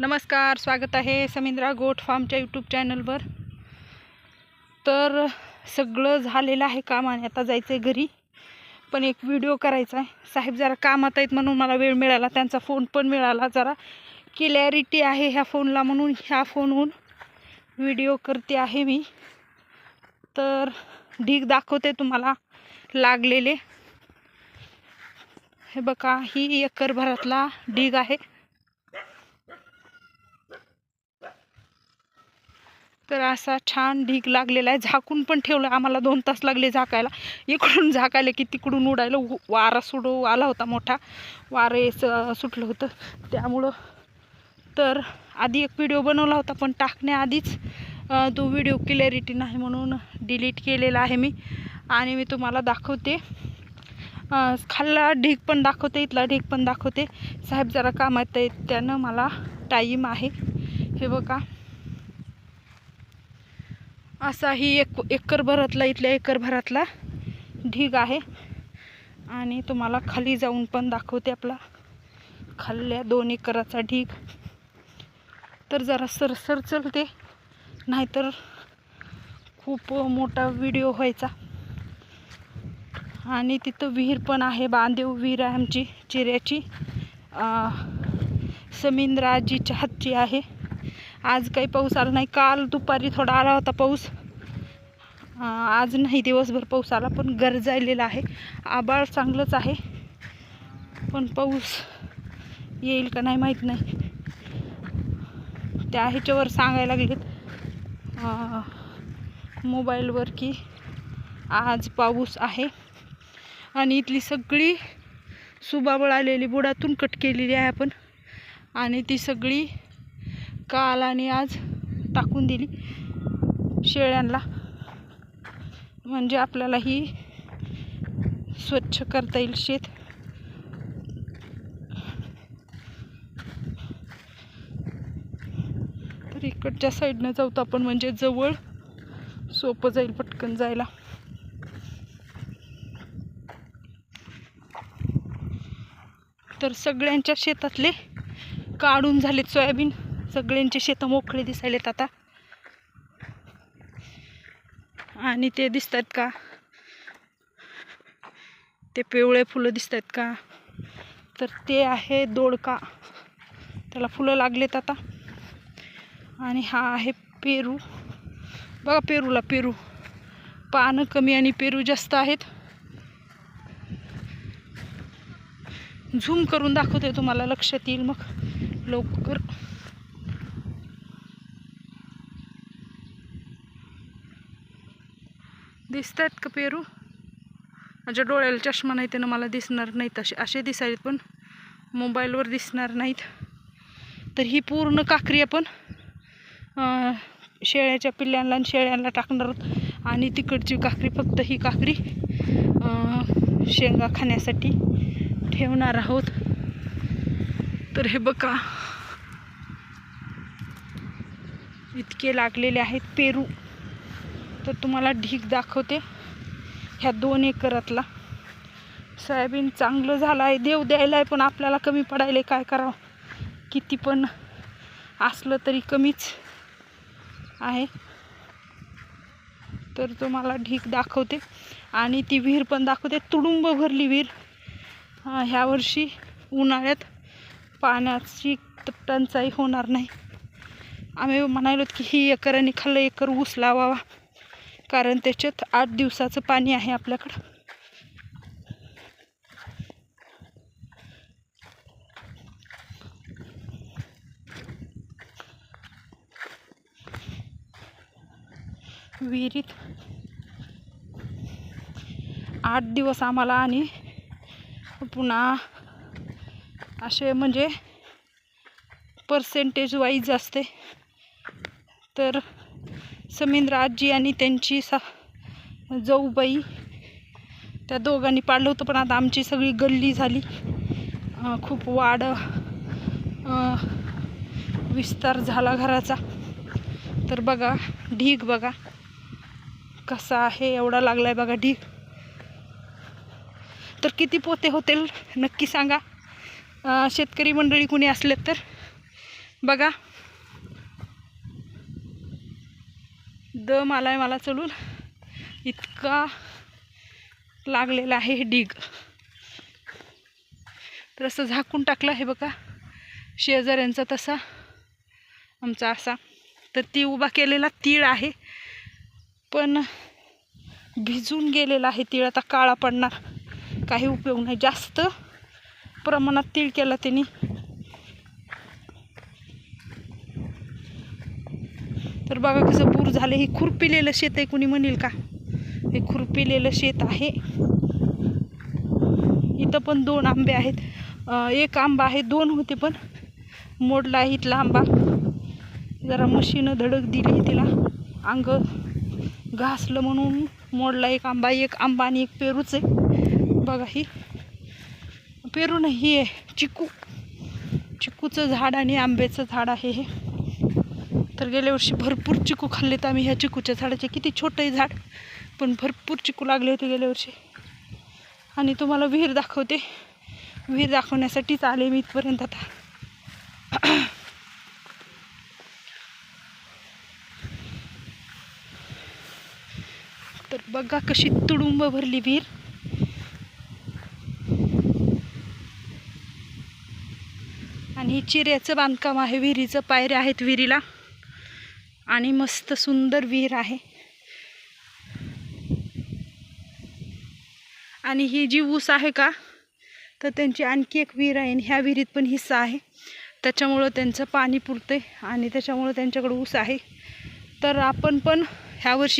नमस्कार स्वागत आहे समिंद्रा गोट फार्मच्या यूट्यूब चॅनलवर. तर सगळं झालेलं आहे काम आणि आता जायचं आहे घरी. पण एक व्हिडिओ करायचा आहे. साहेब जरा कामात आहेत म्हणून मला वेळ मिळाला त्यांचा फोन पण मिळाला जरा. क्लॅरिटी आहे ह्या फोनला म्हणून ह्या फोनहून व्हिडिओ करते आहे मी. तर ढीग दाखवते तुम्हाला लागलेले. हे बघा ही एकरभरातला ढीग आहे. बघा असा छान ढीग लागलेला आहे. झाकून पण ठेवलं. आम्हाला दोन तास लागले झाकायला. इकडून झाकायला की तिकडून उडायला. उ- वारा सुडू आला होता मोठा. वारे स- सुटलं होतं. त्यामुळं तर आधी एक व्हिडिओ बनवला होता पण टाकण्याआधीच तो व्हिडिओ क्लॅरिटी नाही म्हणून डिलीट केलेला आहे मी. आणि मी तुम्हाला दाखवते. खाल्ला ढीग पण दाखवते इथला ढीग पण दाखवते. साहेब जरा कामात आहेत त्यानं मला टाईम आहे. हे बघा. असा ही एक एकरभरातला इथल्या एकरभरातला ढीग आहे. आणि तुम्हाला खाली जाऊन पण दाखवते आपला खाल्ल्या दोन एकराचा ढीग. तर जरा सरसर चलते नाहीतर खूप मोठा व्हिडिओ व्हायचा. आणि तिथं विहीर पण आहे बांधेव विहीर आहे आमची चिऱ्याची. समिंद्राजीच्या हातची आहे. आज काही पाऊस आला नाही. काल दुपारी थोडा आला होता पाऊस. आज नाही दिवसभर पाऊस आला पण गरजायलेला आहे. आबाळ चांगलंच आहे. पण पाऊस येईल का नाही माहीत नाही. त्या ह्याच्यावर सांगायला लागलेत. मोबाईलवर की आज पाऊस आहे. आणि इथली सगळी सुबाबळ आलेली बुडातून कट केलेली आहे आपण. आणि ती सगळी काल आणि आज टाकून दिली शेळ्यांना म्हणजे आपल्याला ही स्वच्छ करता येईल शेत. तर इकडच्या साईडनं जाऊ तर आपण म्हणजे जवळ सोपं जाईल पटकन जायला. तर सगळ्यांच्या शेतातले काढून झालेत सोयाबीन. सगळ्यांचे शेतं मोकळी दिसायलेत आता. आणि ते दिसत आहेत का? ते पिवळे फुलं दिसत आहेत का? तर ते आहे दोडका. त्याला फुलं लागलेत आता. आणि हा आहे पेरू. बघा पेरूला पेरू. पानं कमी आणि पेरू जास्त आहेत. झूम करून दाखवते तुम्हाला लक्षात येईल मग. लवकर. दिसत आहेत का पेरू? माझ्या डोळ्याला चष्मा नाही त्यानं मला दिसणार नाहीत असे असे दिसायत पण. मोबाईलवर दिसणार नाहीत. तर ही पूर्ण काकरी आपण शेळ्याच्या पिल्ल्यांना आणि शेळ्यांना टाकणार आहोत. आणि तिकडची काकरी फक्त ही काकरी शेंगा खाण्यासाठी ठेवणार आहोत. तर हे बघा. इतके लागलेले आहेत पेरू. तर तुम्हाला ढीक दाखवते ह्या दोन एकरातला. सोयाबीन चांगलं झालं आहे देव द्यायला आहे पण आपल्याला कमी पडायला काय करावं? किती पण असलं तरी कमीच आहे. तर तुम्हाला ढीक दाखवते. आणि ती विहीर पण दाखवते. तुडुंब भरली विहीर. ह्या वर्षी उन्हाळ्यात पाण्याची टंचाई होणार नाही. आम्ही म्हणालो की ही एकराने खाल्लं एकर ऊस लावावा. कारण त्याच्यात आठ दिवसाचं पाणी आहे आपल्याकडं. विहिरीत आठ दिवस आम्हाला आणि पुन्हा असे म्हणजे पर्सेंटेज वाईज असते. तर समेंद्र आजी आणि त्यांची सा जाऊबाई त्या दोघांनी पाडलं होतं पण आता आमची सगळी गल्ली झाली. खूप वाढ विस्तार झाला घराचा. तर बघा ढीग बघा कसा आहे एवढा लागलाय बघा ढीग. तर किती पोते होतील नक्की सांगा. शेतकरी मंडळी कुणी असले तर. बघा. दम आहे मला चलून. इतका लागलेला आहे हे डीग तर असं झाकून टाकलं आहे बघा. शेजाऱ्यांचा तसा. आमचा असा. तर ती उभा केलेला तीळ आहे. पण भिजून गेलेला आहे तीळ. आता काळा पडणार. काही उपयोग नाही. जास्त प्रमाणात तीळ केला त्यांनी. तर बघा कसं पूर झालं. हे खुरपिलेलं शेत आहे कुणी म्हणेल का? हे खुरपिलेलं शेत आहे. इथं पण दोन आंबे आहेत. एक आंबा आहे दोन होते पण. मोडला आहे इथला आंबा. जरा मशीनं धडक दिली तिला. अंग घासलं म्हणून मोडला एक आंबा एक आंबा आणि एक पेरूच आहे. बघा ही. पेरू नाही हे आहे चिकू चिकूचं झाड आणि आंब्याचं झाड आहे हे. तर गेल्या वर्षी भरपूर चिकू खाल्लेत आम्ही ह्या चिकूच्या झाडाचे. किती छोटंही झाड पण भरपूर चिकू लागले होते गेल्या वर्षी. आणि तुम्हाला विहीर दाखवते. विहीर दाखवण्यासाठीच आले मी इथपर्यंत आता. तर बघा कशी तुडुंब भरली विहीर. आणि हे चिऱ्याचं बांधकाम आहे विहिरीचं पायऱ्या आहेत विहिरीला. आणि मस्त सुंदर विहीर आहे. आणि ही जी ऊस आहे का तर त्यांची आणखी एक विहीर आहे आणि ह्या विहिरीत पण हिस्सा आहे. त्याच्यामुळं त्यांचं पाणी पुरते आणि त्याच्यामुळं त्यांच्याकडे ऊस आहे. तर आपण पण ह्या वर्षी